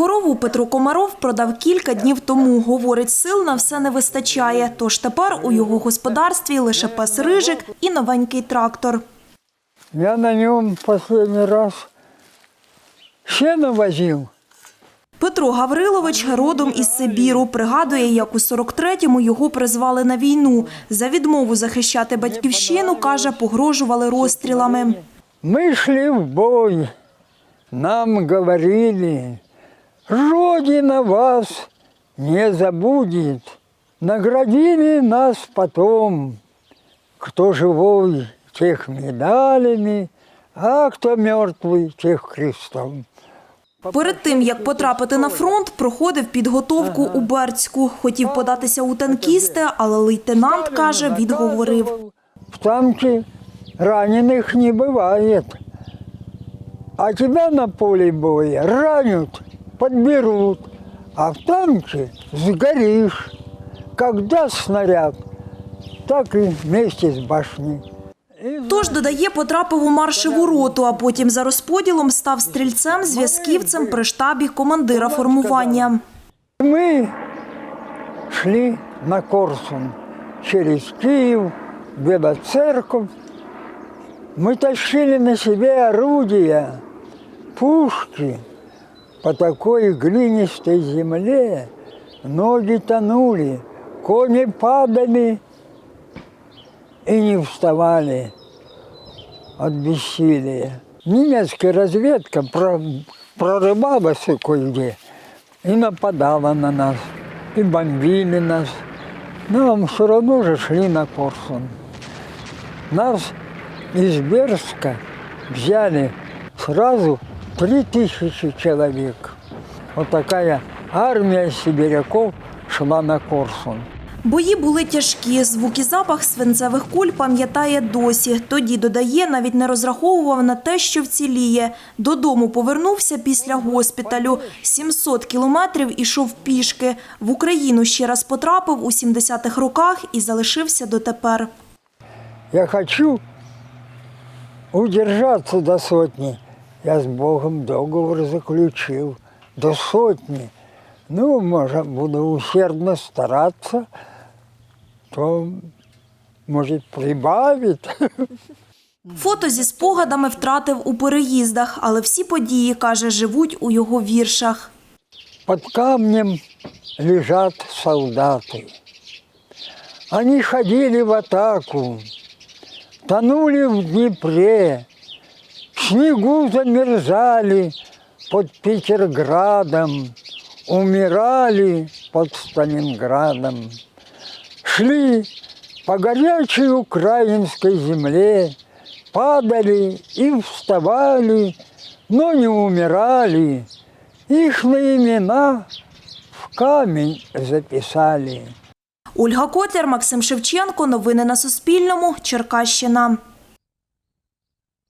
Корову Петро Комаров продав кілька днів тому. Говорить, сил на все не вистачає. Тож тепер у його господарстві лише пес рижик і новенький трактор. Я на нем последний раз сено возил. Петро Гаврилович родом із Сибіру. Пригадує, як у 43-му його призвали на війну. За відмову захищати батьківщину, каже, погрожували розстрілами. Мы шли в бой, нам говорили, Родина вас не забудет. Наградили нас потом, кто живой, тех медалями, а кто мертвый, тех крестом. Перед тим, як потрапити на фронт, проходив підготовку у Бердську. Хотів податися у танкісти, але лейтенант, каже, відговорив. В танке раненых не бывает. А тебя на поле боя ранят, подберут, а в танке сгоришь. Когда снаряд, так и вместе с башней. Тож, додає, потрапив у маршеву роту, а потім за розподілом став стрільцем, зв'язківцем при штабі командира формування. Мы шли на Корсун через Киев, Белоцерковь. Мы тащили на себе орудия, пушки. По такой глинистой земле ноги тонули, кони падали и не вставали от бессилия. Немецкая разведка про- прорывалась кое-где и нападала на нас, и бомбили нас. Но мы все равно же шли на Корсун. Нас из Берска взяли сразу три тысячи человек. Вот такая армия сибиряков шла на Корсун. Бої були тяжкі. Звук і запах свинцевих куль пам'ятає досі. Тоді, додає, навіть не розраховував на те, що вціліє. Додому повернувся після госпіталю. 700 кілометрів ішов пішки. В Україну ще раз потрапив у 70-х роках і залишився дотепер. Я хочу удержаться до сотни. Я с Богом договор заключил до сотни. Ну, может, буду усердно стараться, то, может, прибавит. Фото зі спогадами втратив у переїздах, але всі події, каже, живуть у його віршах. Под камнем лежат солдаты. Они ходили в атаку, тонули в Днепре, в снегу замерзали под Петерградом, умирали под Сталинградом. Шли по горячей украинской земле, падали и вставали, но не умирали. Их имена в камень записали. Ольга Котляр, Максим Шевченко. Новини на Суспільному. Черкащина.